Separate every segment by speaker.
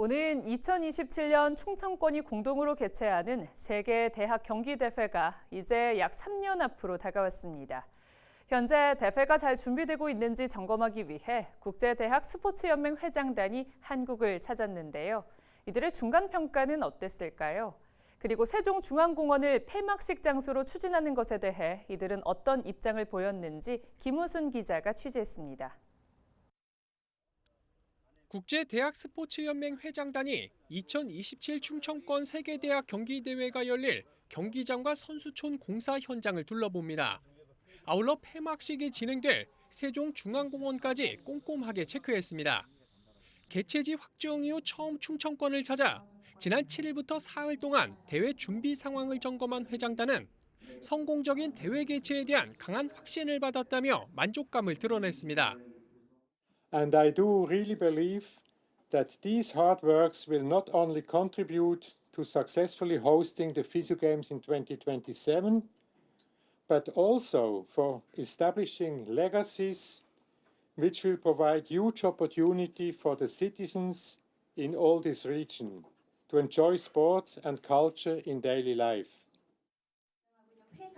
Speaker 1: 오는 2027년 충청권이 공동으로 개최하는 세계 대학 경기 대회가 이제 약 3년 앞으로 다가왔습니다. 현재 대회가 잘 준비되고 있는지 점검하기 위해 국제대학 스포츠연맹 회장단이 한국을 찾았는데요. 이들의 중간 평가는 어땠을까요? 그리고 세종중앙공원을 폐막식 장소로 추진하는 것에 대해 이들은 어떤 입장을 보였는지 김우순 기자가 취재했습니다.
Speaker 2: 국제대학 스포츠연맹 회장단이 2027 충청권 세계대학 경기대회가 열릴 경기장과 선수촌 공사 현장을 둘러봅니다. 아울러 폐막식이 진행될 세종중앙공원까지 꼼꼼하게 체크했습니다. 개최지 확정 이후 처음 충청권을 찾아 지난 7일부터 사흘 동안 대회 준비 상황을 점검한 회장단은 성공적인 대회 개최에 대한 강한 확신을 받았다며 만족감을 드러냈습니다.
Speaker 3: And I do really believe that these hard works will not only contribute to successfully hosting the FISU Games in 2027, but also for establishing legacies which will provide huge opportunity for the citizens in all this region to enjoy sports and culture in daily life.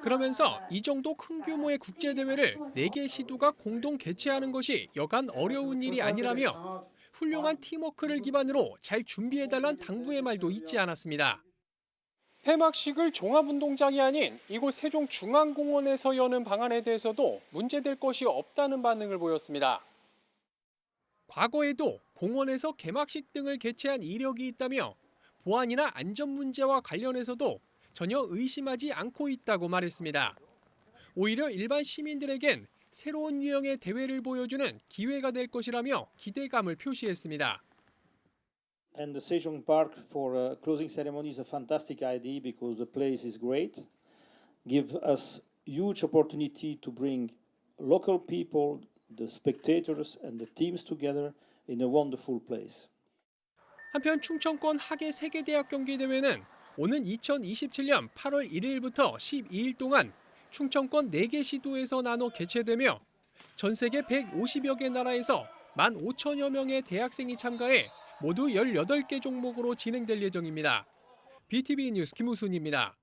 Speaker 2: 그러면서 이 정도 큰 규모의 국제 대회를 4개 시도가 공동 개최하는 것이 여간 어려운 일이 아니라며 훌륭한 팀워크를 기반으로 잘 준비해 달란 당부의 말도 잊지 않았습니다. 폐막식을 종합운동장이 아닌 이곳 세종중앙공원에서 여는 방안에 대해서도 문제될 것이 없다는 반응을 보였습니다. 과거에도 공원에서 개막식 등을 개최한 이력이 있다며 보안이나 안전 문제와 관련해서도 전혀 의심하지 않고 있다고 말했습니다. 오히려 일반 시민들에겐 새로운 유형의 대회를 보여주는 기회가 될 것이라며 기대감을 표시했습니다.
Speaker 4: And the Sejong Park for a closing ceremony is a fantastic idea because the place is great, give us huge opportunity to bring local people, the spectators and the teams together in a wonderful place.
Speaker 2: 한편 충청권 하계 세계대학 경기 대회는 오는 2027년 8월 1일부터 12일 동안 충청권 4개 시도에서 나눠 개최되며 전 세계 150여 개 나라에서 1만 5천여 명의 대학생이 참가해 모두 18개 종목으로 진행될 예정입니다. BTV 뉴스 김우순입니다.